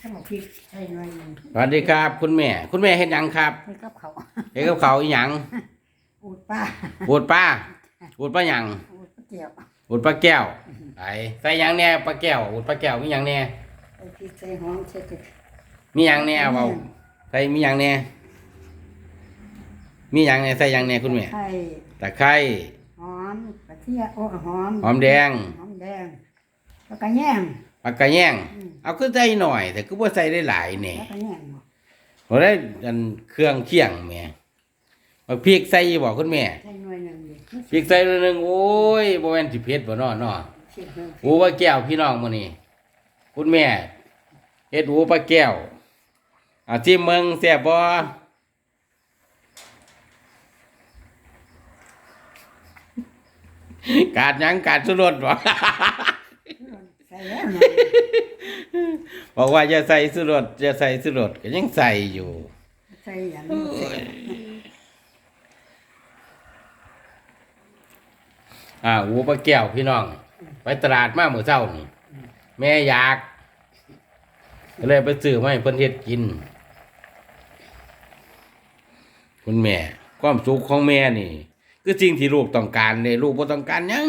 ถ้าบอกพริกใส่หน่อยหนึงสวัสดีครับ คุณแม่ คุณแม่เฮ็ดหยังครับให้กับเขาเฮ็ดกับเขาวอีหยังอูดป้าปูดปลาปูดปลาหยังอูดปลาเจียวปูดปลาแก้วไปใส่หยังแหน่ปลาแก้วปูดปลาแก้วมีหยังแหน่ใส่พริกใส่หอมใส่กระมีหยังแหน่เว้าใส่มีหยังแหน่มีหยังแหน่ใส่หยังแหน่คุณแม่ไข่ตะไคร้หอมกระเทียมโอ้หอมหอมแดงหอมแดงแล้วก็แย่ง ปลากระแยงอืมเอาคือใส่หน่อย แต่คือบ่ใส่ได้หลายแหน่แล้วก็แย่งบ่บ่ได้อันเครื่องเคียงแหม่บักพริกใส่บ่คุณแม่ใส่หน่อยหนึงดิพริกใส่หน่อยหนึงโอ้ยบ่แม่นสิเผ็ดบ่เนาะเนาะพริกหนึ่งหูปลาแก้วพี่น้องมื้อนี้คุณแม่เฮ็ดหูปลาแก้วเอาจิ้มเมืองแซ่บบ่กาดหยังกาดสุรสบ่ใส่ แล้วหน่อยบอกว่าจะใส่สุรสจะใส่สุรสก็ยังใส่อยู่ใส่อย่างนี้ใส่อ่าหูปลาแก้วพี่น้อง ไปตลาดมาเมื่อเช้านี่แม่อยากก็เลยไปซื้อมาให้เพิ่นเฮ็ดกิน คุณแม่ ความสุขของแม่นี่ คือสิ่งที่ลูกต้องการเลยลูกบ่ต้องการหยัง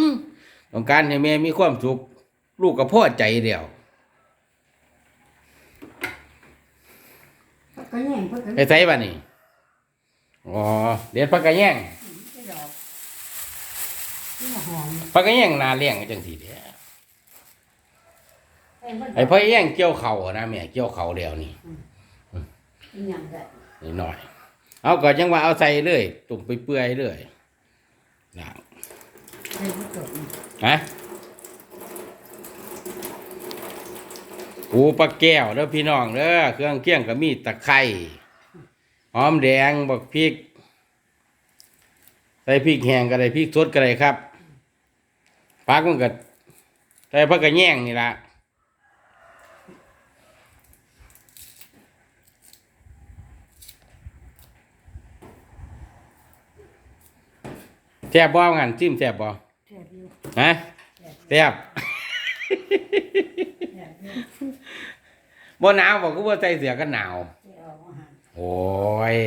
ต้องการให้แม่มีความสุข ลูกก็พอใจเดียวก็แย่งเพื่อไอ้ไสบัดนี้อ๋อเด็ดผักกะแยงไม่ดอกนี่หอมผักกะแยงนาเลี้ยงจังซี่เด้อใส่เบิดไอ้ผักกะแยงเกี่ยวเข่าวนะแม่เกี่ยวเข่าวแล้วนี่อีหยังได้นิดหน่อย เอาก็จังว่าเอาใส่เลยตุ่มไปเปื่อยๆเลยนะใส่ผู้จบฮะ ปูปลาแก้วเด้อพี่น้องเด้อเครื่องเคียงก็มีตะไคร้หอมแดงบักพริกใส่พริกแห้งก็ได้พริกสดก็ได้ครับพักมันก็ใส่ผักกระแยงนี่ละแซ่บบ่งันจิ้มแซ่บบ่แซ่บอยู่ฮะแซ่บแซ่ บแซ่บอยู่บ่หนาวบ่คือบ่ใส่เสื้อกันหนาวเจียวอาหารโอ้ย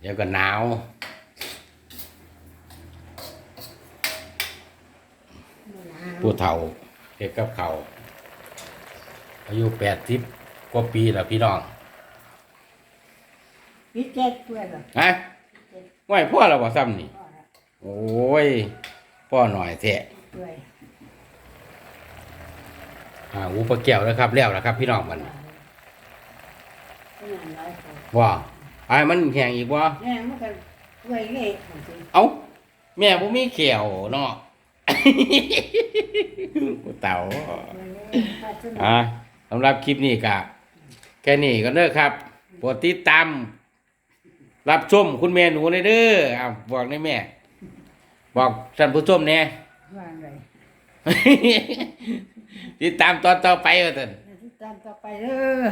เดี๋ยวก็หนาว ผู้เฒ่าเฮ็ดกับเขาวอายุแปดสิบกว่าปีแล้วพี่น้องพริกแจ๊กด้วยเหรอฮะไหวพ่อแล้วบ่ซ้ำนี่พ่อละโอ้ย พ่อหน่อยแท้ด้วย อ่าอูปลาแก้วแล้วครับแล้วแล้วครับ พี่น้องมันเป็นอย่างไรเขาว่าไอ้ายมันแข็งอีกบ่แม่มันก็ด้วยเละของจริงเอ้าแม่บ่มีแขวเนาะผู้เต่าด้วยเละถ้าจะอ่าสำหรับคลิปนี้ก็แค่นี้ก็เด้อครับโปรดติดตามรับชมคุณแม่หนูในเด้ออ้าวบอกในแม่ บอกท่านผู้ชมแน่ว่าอะไร ติดตามตอนต่อไปว่าท่านติดตามต่อไปเด้อ